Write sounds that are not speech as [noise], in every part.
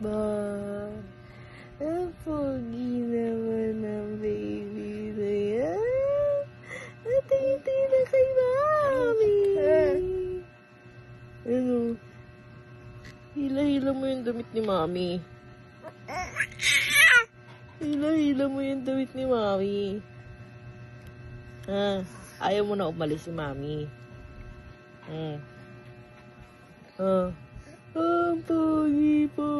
ba? Ang pogi naman ng baby na yan. At tingin na kay mami. Ano? Hila-hila mo yung damit ni mami. Hila-hila mo yung damit ni mami. Ah, ayaw mo na umalis si mami. Hmm. Ah. Ang pogi-pogi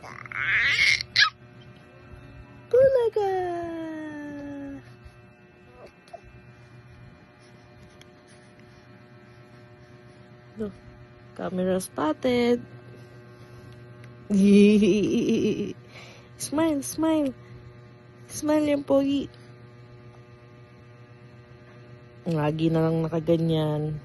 Bulaga. Bulaga. No. Camera spotted. [laughs] smile, smile. Smile yung pogi. Lagi na lang nakaganyan.